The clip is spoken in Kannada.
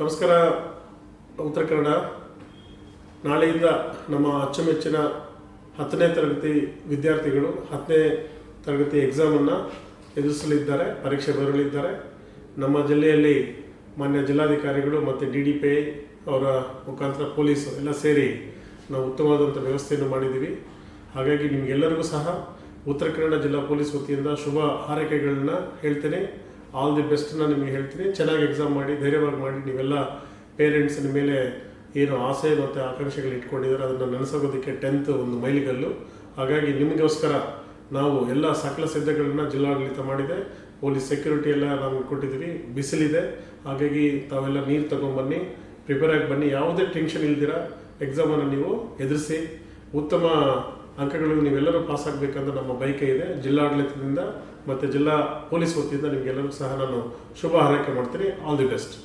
ನಮಸ್ಕಾರ. ಉತ್ತರ ಕನ್ನಡ. ನಾಳೆಯಿಂದ ನಮ್ಮ ಅಚ್ಚುಮೆಚ್ಚಿನ ಹತ್ತನೇ ತರಗತಿ ವಿದ್ಯಾರ್ಥಿಗಳು ಹತ್ತನೇ ತರಗತಿ ಎಕ್ಸಾಮನ್ನು ಎದುರಿಸಲಿದ್ದಾರೆ, ಪರೀಕ್ಷೆ ಬರಲಿದ್ದಾರೆ. ನಮ್ಮ ಜಿಲ್ಲೆಯಲ್ಲಿ ಮಾನ್ಯ ಜಿಲ್ಲಾಧಿಕಾರಿಗಳು ಮತ್ತು ಡಿ ಡಿ ಪಿ ಅವರ ಮುಖಾಂತರ ಪೊಲೀಸು ಎಲ್ಲ ಸೇರಿ ನಾವು ಉತ್ತಮವಾದಂಥ ವ್ಯವಸ್ಥೆಯನ್ನು ಮಾಡಿದ್ದೀವಿ. ಹಾಗಾಗಿ ನಿಮಗೆಲ್ಲರಿಗೂ ಸಹ ಉತ್ತರ ಕನ್ನಡ ಜಿಲ್ಲಾ ಪೊಲೀಸ್ ವತಿಯಿಂದ ಶುಭ ಹಾರೈಕೆಗಳನ್ನು ಹೇಳ್ತೇನೆ. ಆಲ್ ದಿ ಬೆಸ್ಟ್ನ ನಿಮಗೆ ಹೇಳ್ತೀನಿ. ಚೆನ್ನಾಗಿ ಎಕ್ಸಾಮ್ ಮಾಡಿ, ಧೈರ್ಯವಾಗಿ ಮಾಡಿ, ನೀವೆಲ್ಲ ಪೇರೆಂಟ್ಸಿನ ಮೇಲೆ ಏನು ಆಸೆ ಮತ್ತು ಆಕಾಂಕ್ಷೆಗಳು ಇಟ್ಕೊಂಡಿದ್ದಾರೆ, ಅದನ್ನು ನನಸಾಗೋದಕ್ಕೆ ಟೆಂತ್ ಒಂದು ಮೈಲಿಗಲ್ಲು. ಹಾಗಾಗಿ ನಿಮಗೋಸ್ಕರ ನಾವು ಎಲ್ಲ ಸಕಲ ಸಿದ್ಧಗಳನ್ನ ಜಿಲ್ಲಾಡಳಿತ ಮಾಡಿದೆ. ಪೊಲೀಸ್ ಸೆಕ್ಯೂರಿಟಿ ಎಲ್ಲ ನಾವು ಕೊಟ್ಟಿದ್ದೀವಿ. ಬಿಸಿಲಿದೆ. ಹಾಗಾಗಿ ತಾವೆಲ್ಲ ನೀರು ತಗೊಂಬನ್ನಿ. ಪ್ರಿಪೇರ್ ಆಗಿ ಬನ್ನಿ. ಯಾವುದೇ ಟೆನ್ಷನ್ ಇಲ್ದಿರ ಎಕ್ಸಾಮನ್ನು ನೀವು ಎದುರಿಸಿ. ಉತ್ತಮ ಅಂಕಗಳು ನೀವೆಲ್ಲರೂ ಪಾಸ್ ಆಗಬೇಕಂತ ನಮ್ಮ ಬಯಕೆ ಇದೆ. ಜಿಲ್ಲಾಡಳಿತದಿಂದ ಮತ್ತು ಜಿಲ್ಲಾ ಪೊಲೀಸ್ ವತಿಯಿಂದ ನಿಮಗೆಲ್ಲರೂ ಸಹ ನಾನು ಶುಭ ಹಾರೈಕೆ ಮಾಡ್ತೀನಿ. All the best